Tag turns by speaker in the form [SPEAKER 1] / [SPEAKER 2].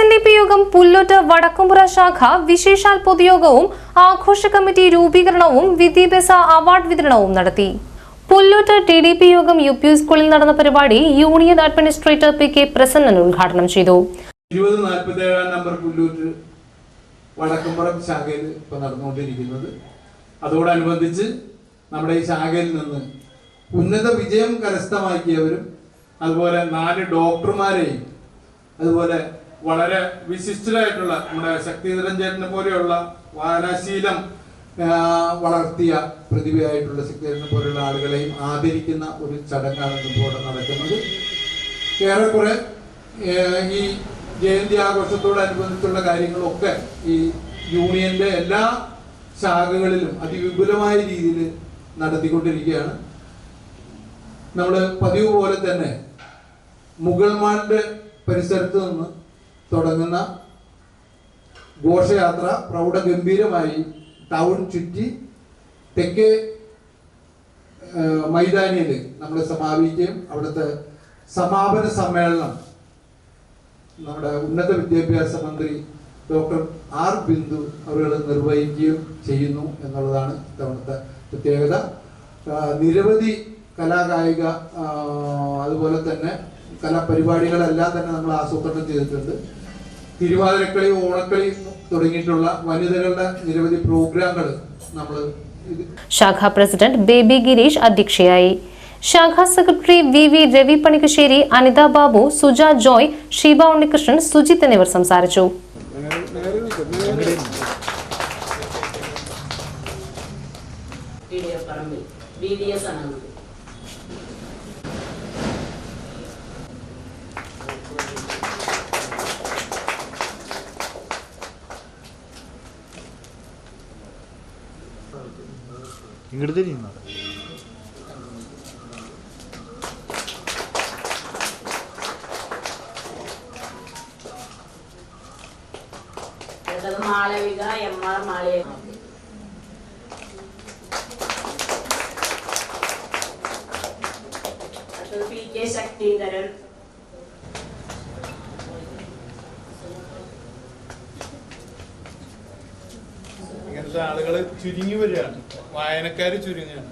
[SPEAKER 1] S D P യോഗം പുല്ലോട്ട് വടക്കുംപുറ ശാഖ വിശേഷാൽ പൊതുയോഗവും ആഘോഷ കമ്മിറ്റി രൂപീകരണവും വിദ്യാഭ്യാസ അവാർഡ് വിതരണവും നടത്തി. പുല്ലോട്ട് ടി ഡി പി യോഗം യു പി സ്കൂളിൽ നടന്ന പരിപാടി union administrator P K Prasannan ഉദ്ഘാടനം ചെയ്തു.
[SPEAKER 2] ഇരുപത് നാൽപ്പത്തി ഏഴാം നമ്പർ പുല്ലൂറ്റ് വടക്കുംപുറം ശാഖയിൽ ഇപ്പൊ നടന്നുകൊണ്ടിരിക്കുന്നത്. അതോടനുബന്ധിച്ച് നമ്മുടെ ഈ ശാഖയിൽ നിന്ന് ഉന്നത വിജയം കരസ്ഥമാക്കിയവരും അതുപോലെ നാല് ഡോക്ടർമാരെയും അതുപോലെ വളരെ വിശിഷ്ടരായിട്ടുള്ള നമ്മുടെ ശക്തിധരൻ ചേട്ടനെ പോലെയുള്ള വായനാശീലം വളർത്തിയ പ്രതിഭയായിട്ടുള്ള ശക്തിധരനെ പോലെയുള്ള ആളുകളെയും ആദരിക്കുന്ന ഒരു ചടങ്ങാണ് ഇപ്പോൾ ഇവിടെ നടക്കുന്നത്. ഏറെക്കുറെ ഈ ജയന്തി ആഘോഷത്തോടനുബന്ധിച്ചുള്ള കാര്യങ്ങളൊക്കെ ഈ യൂണിയന്റെ എല്ലാ ശാഖകളിലും അതിവിപുലമായ രീതിയിൽ നടത്തിക്കൊണ്ടിരിക്കുകയാണ്. നമ്മൾ പതിവ് പോലെ തന്നെ മുഗൾമാന്റെ പരിസരത്ത് നിന്ന് തുടങ്ങുന്ന ഘോഷയാത്ര പ്രൗഢഗംഭീരമായി ടൗൺ ചുറ്റി തെക്കേ മൈതാനിയിൽ നമ്മൾ സമാപിക്കുകയും അവിടുത്തെ സമാപന സമ്മേളനം നമ്മുടെ ഉന്നത വിദ്യാഭ്യാസ മന്ത്രി ഡോക്ടർ ആർ ബിന്ദു അവർ നിർവഹിക്കുകയും ചെയ്യുന്നു എന്നുള്ളതാണ് ഇത്തവണത്തെ പ്രത്യേകത. നിരവധി കലാകായിക അതുപോലെ തന്നെ കലാപരിപാടികളെല്ലാം തന്നെ നമ്മൾ ആസൂത്രണം ചെയ്തിട്ടുണ്ട്. തിരുവാതിരക്കളി ഓണക്കളി തുടങ്ങിയിട്ടുള്ള വനിതകളുടെ നിരവധി പ്രോഗ്രാമുകൾ നമ്മൾ
[SPEAKER 1] ശാഖാ പ്രസിഡന്റ് ബേബി ഗിരീഷ് അധ്യക്ഷയായി. ശാഖാ secretary V V Ravi Panikkassery Anitha Babu Suja Joy Sheeba Unnikrishnan Sujith എന്നിവർ സംസാരിച്ചു.
[SPEAKER 3] ടി ഡി എഫ് പറമ്പിൽ ബി ഡി എസ് ആണ്
[SPEAKER 4] ഇങ്ങോട്ട് തിരിയുന്ന
[SPEAKER 3] Malavika M R Malika P K Sakthidharan
[SPEAKER 5] ഇങ്ങനത്തെ ആളുകൾ ചുരുങ്ങി വരികയാണ്. വായനക്കാർ ചുരുങ്ങുകയാണ്